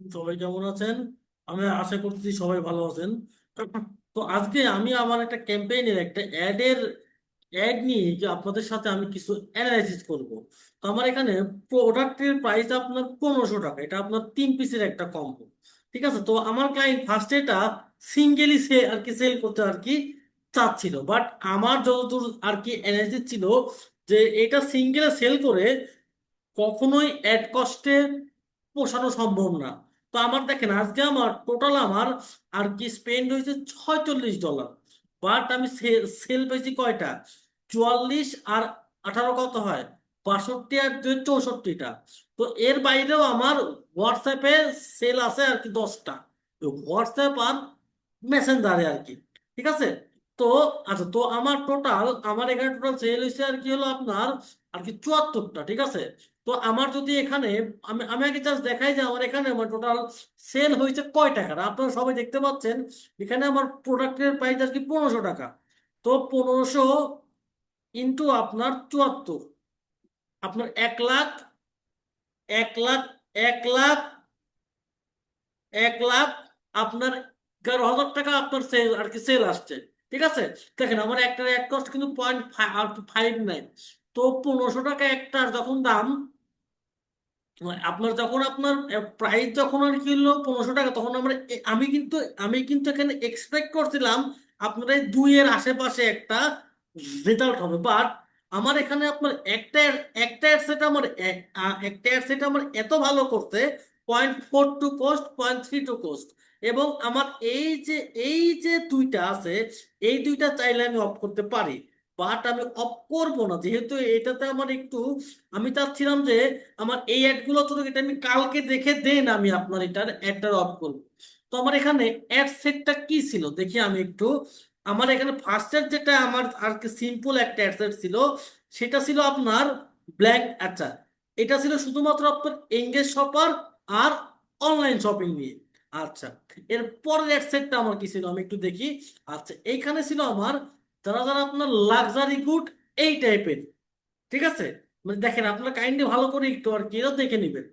সবাই কেমন আছেন? আমি আশা করছি সবাই ভালো আছেন। তো আজকে আমি আমার একটা ক্যাম্পেইনের একটা অ্যাডের অ্যাড নিয়ে আপনাদের সাথে আমি কিছু অ্যানালাইসিস করব। তো আমার এখানে প্রোডাক্টের প্রাইস আপনার পনেরোশো টাকা, এটা আপনার তিন পিসের একটা কম্বো ঠিক আছে? তো আমার ক্লায়েন্ট ফার্স্ট এটা সিঙ্গেলি সে আর কি সেল করতে আর কি চাচ্ছিল। বাট আমার যতদূর আর কি অ্যানালাইসিস ছিল যে এটা সিঙ্গেলে সেল করে কখনোই অ্যাড কস্টে পোষানো সম্ভব না। তো আমার দেখেন, আজকে আমার টোটাল আমার, আর কি স্পেন্ড হয়েছে ছয়চল্লিশ ডলার বাট আমি সেল পেয়েছি কয়টা? চুয়াল্লিশ আর আঠারো কত হয়? বাষট্টি আর চৌষট্টিটা। তো এর বাইরেও আমার হোয়াটসঅ্যাপে সেল আছে আর কি দশটা। হোয়াটসঅ্যাপ আর মেসেঞ্জারে আর কি। ঠিক আছে? তো আচ্ছা তো আমার টোটাল আমার এখানে টোটাল সেল হয়েছে আর কি হলো আপনার আর কি চুয়াত্তরটা, ঠিক আছে? তো আমার যদি এখানে, আমি আমি আগে জাস্ট দেখাই যে আমার এখানে আমার টোটাল সেল হয়েছে কয় টাকার? আপনারা সবাই দেখতে পাচ্ছেন, এখানে আমার প্রোডাক্টের প্রাইস আর কি পনেরোশো টাকা। তো পনেরোশো ইন্টু আপনার চুয়াত্তর। আপনার এক লাখ এক লাখ এক লাখ এক লাখ আপনার এগারো হাজার টাকা আপনার সেল আর কি সেল আসছে। ঠিক আছে? দেখেন, আমার একটা এক কস্ট কিন্তু পয়েন্ট ফাইভ নাইন তো পনেরোশো টাকা একটার যখন দাম, আপনার যখন আপনার প্রাইস যখন আর কি হলো পনেরোশো টাকা, তখন আমরা আমি কিন্তু আমি কিন্তু এখানে এক্সপেক্ট করছিলাম আপনার এই দুইয়ের আশেপাশে একটা রেজাল্ট হবে। বাট আমার এখানে আপনার একটা একটা সেট আমার একটা সেট আমার এত ভালো করছে point four two cost point three two cost এবং আমার এই যে এই যে দুইটা আছে, এই দুইটা চাইলে আমি অফ করতে পারি। বাট আমি অফ করব না। যেহেতু এটাতে আমার একটু, আমি চাচ্ছিলাম যে আমার এই অ্যাডগুলো তো এটা আমি কালকে দেখে দেন আমি আপনার এটার অ্যাডটা অফ করব। তো আমার এখানে অ্যাড সেটটা কি ছিল? দেখি আমি একটু। আমার এখানে ফার্স্টের যেটা আমার আর কি সিম্পল একটা অ্যাড সেট ছিল, সেটা ছিল আপনার ব্ল্যাঙ্ক আচ্ছা এটা ছিল শুধুমাত্র আপনার এঙ্গেজ শপার আর অনলাইন শপিং নিয়ে। আচ্ছা এর পরের সেটটা আমার কি ছিল? আমি একটু দেখি। আচ্ছা এইখানে ছিল আমার, যারা যারা আপনার লাক্সারি গুড এই টাইপের ঠিক আছে? মানে দেখেন, আপনারা কাইন্ডলি ভালো করে একটু আর কি দেখে নেবেন।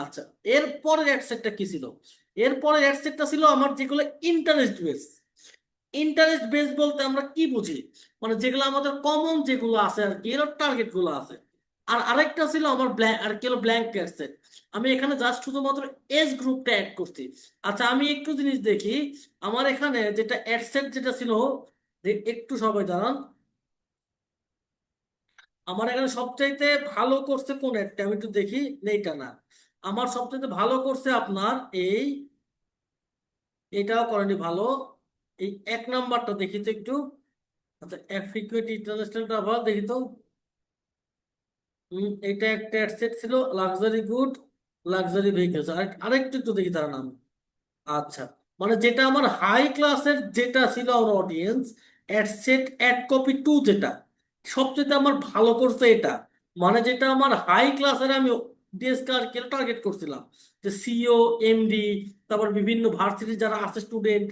আচ্ছা এর পরের অ্যাডসেটটা কি ছিল? এর পরের অ্যাডসেটটা ছিল আমার যেগুলো ইন্টারেস্ট বেস ইন্টারেস্ট বেস বলতে আমরা কি বুঝি? মানে যেগুলো আমাদের কমন যেগুলো আছে আর কি, এর টার্গেটগুলো আছে। আর আরেকটা ছিল আমার ব্ল্যাঙ্ক আর কি ব্ল্যাঙ্ক অ্যাডসেট আমি এখানে জাস্ট শুধুমাত্র এজ গ্রুপটা অ্যাড করছি। আচ্ছা আমি একটু জিনিস দেখি। আমার এখানে যেটা অ্যাডসেট যেটা ছিল একটু সবাই দাঁড়ান আমার এখানে সবচাইতে ভালো করছে কোন একটা আমি একটু দেখি, এইটা না। আমার সবচাইতে ভালো করছে আপনার এই, এটাও করেনি ভালো। এই এক নাম্বারটা দেখি তো একটু। আচ্ছা অ্যাফ্রিকুয়েট ইন্টারন্যাশনাল ট্রাভেল দেখি তো। এটা একটা অ্যাডসেট ছিল লাক্সারি গুড লাক্সারি ভেহিকলস আরেকটু একটু দেখি তার নাম। আচ্ছা মানে যেটা আমার হাই ক্লাসের যেটা ছিল আমার audience adset ad copy two যেটা, সবচেয়ে আমার ভালো করছে এটা। মানে যেটা আমার হাই ক্লাসের আমি ডিএসকে টার্গেট করছিলাম? যে সিও এমডি তারপর বিভিন্ন ভার্সিটি যারা আছে স্টুডেন্ট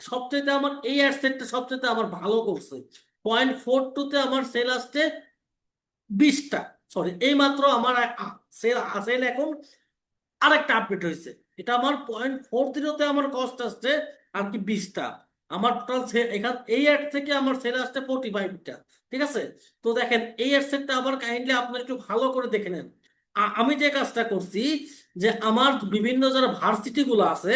সবচেয়ে আমার এই অ্যাডসেটটা সবচেয়ে আমার ভালো করছে। পয়েন্ট ফোর টুতে আমার সেল আসছে বিশটা। সরি এই মাত্র আমার সেল সেল এখন আরেকটা আপডেট হয়েছে। এটা আমার পয়েন্ট ফোর জিরোতে আমার কস্ট আসছে আর কি বিশটা। আমার টোটাল এখান, এই অ্যাড থেকে আমার সেল আসছে ফোর্টি ফাইভটা ঠিক আছে? তো দেখেন, এই অ্যাড সেটটা আবার কাইন্ডলি আপনারা একটু ভালো করে দেখে নেন। আমি যে কাজটা করছি যে আমার বিভিন্ন যারা ভার্সিটি গুলো আছে,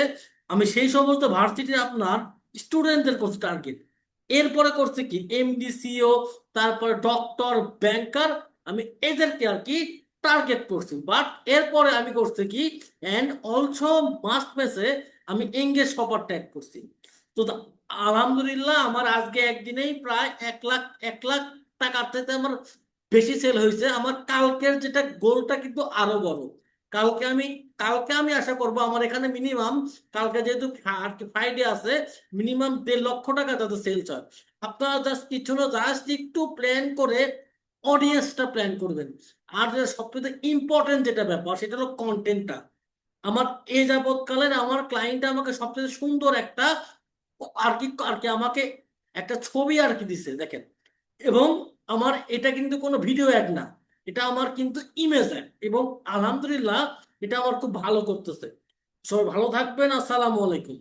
আমি সেই সমস্ত ভার্সিটির আপনার স্টুডেন্টদের করছি টার্গেট এরপরে করছে কি? এমডিসিও তারপরে ডক্টর ব্যাংকার আমি এদেরকে আর কি টার্গেট করছি। বাট এরপরে আমি করছি কি অ্যান্ড অলসো মাস্ট মেসে আমি এঙ্গেজ শপার ট্যাগ করছি। তো আলহামদুলিল্লাহ আমার আজকে একদিনেই প্রায় এক লাখ এক লাখ টাকার থেকে আমার বেশি সেল হয়েছে। আমার কালকের যেটা গোলটা কিন্তু আরও বড়। কালকে আমি কালকে আমি আশা করব আমার এখানে মিনিমাম কালকে যেহেতু ফ্রাইডে আছে মিনিমাম দেড় লক্ষ টাকা যাতে সেলস হয় আপনারা জাস্ট কিছু না জাস্ট একটু প্ল্যান করে অডিয়েন্সটা প্ল্যান করবেন। আর যে সবচেয়ে ইম্পর্টেন্ট যেটা ব্যাপার, সেটা হলো কন্টেন্টটা আমার এ যাবৎকালের আমার ক্লায়েন্ট আমাকে সবচেয়ে সুন্দর একটা আর কি আর কি আমাকে একটা ছবি আর কি দিছে, দেখেন। এবং আমার এটা কিন্তু কোনো ভিডিও অ্যাড না, এটা আমার কিন্তু ইমেজ অ্যাড এবং আলহামদুলিল্লাহ, এটা আমার খুব ভালো করতেছে। সবাই ভালো থাকবেন, আসসালামু আলাইকুম।